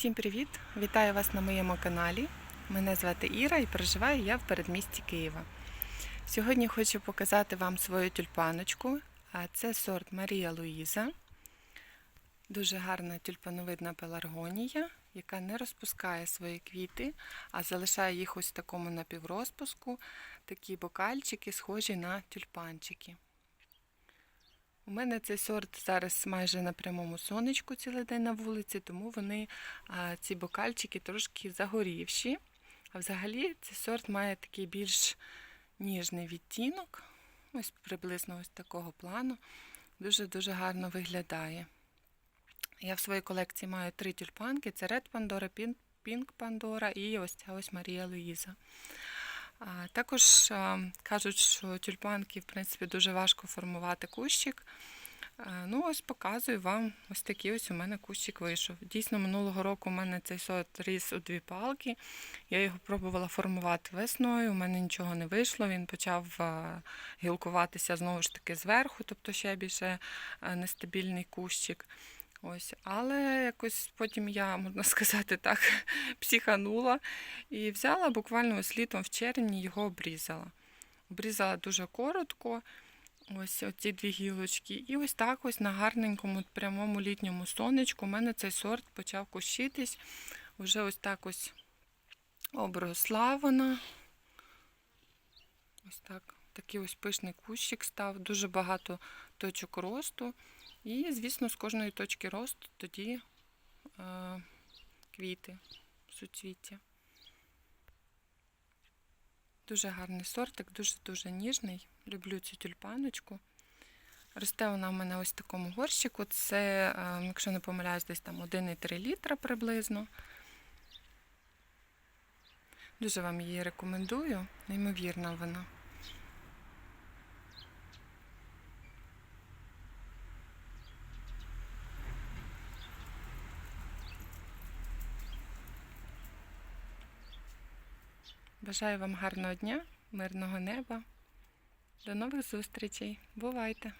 Всім привіт! Вітаю вас на моєму каналі. Мене звати Іра і проживаю я в передмісті Києва. Сьогодні хочу показати вам свою тюльпаночку. Це сорт Марія Луїза. Дуже гарна тюльпановидна пеларгонія, яка не розпускає свої квіти, а залишає їх ось в такому напіврозпуску. Такі бокальчики, схожі на тюльпанчики. У мене цей сорт зараз майже на прямому сонечку цілий день на вулиці, тому вони, ці бокальчики трошки загорівші. А взагалі цей сорт має такий більш ніжний відтінок, ось приблизно ось такого плану. Дуже-дуже гарно виглядає. Я в своїй колекції маю три тюльпанки: це Red Pandora, Pink- Pandora і ось ця ось Марія Луїза. Також кажуть, що тюльпанки, в принципі, дуже важко формувати кущик. Ну, ось показую вам, ось такий ось у мене кущик вийшов. Дійсно, минулого року у мене цей сорт ріс у дві палки. Я його пробувала формувати весною, у мене нічого не вийшло. Він почав гілкуватися знову ж таки зверху, тобто ще більше нестабільний кущик. Ось, але якось потім я, можна сказати так, психанула і взяла буквально ось літом в червні його обрізала. Обрізала дуже коротко, ось ці дві гілочки. І ось так ось на гарненькому прямому літньому сонечку у мене цей сорт почав кущитись. Вже ось так ось обросла вона. Ось так. Такий ось пишний кущик став, дуже багато точок росту. І, звісно, з кожної точки росту тоді е, квіти, суцвіття. Дуже гарний сортик, дуже-дуже ніжний. Люблю цю тюльпаночку. Росте вона в мене ось в такому горщику. Це, е, якщо не помиляюсь, десь там 1,3 літра приблизно. Дуже вам її рекомендую. Неймовірна вона. Бажаю вам гарного дня, мирного неба. До нових зустрічей. Бувайте!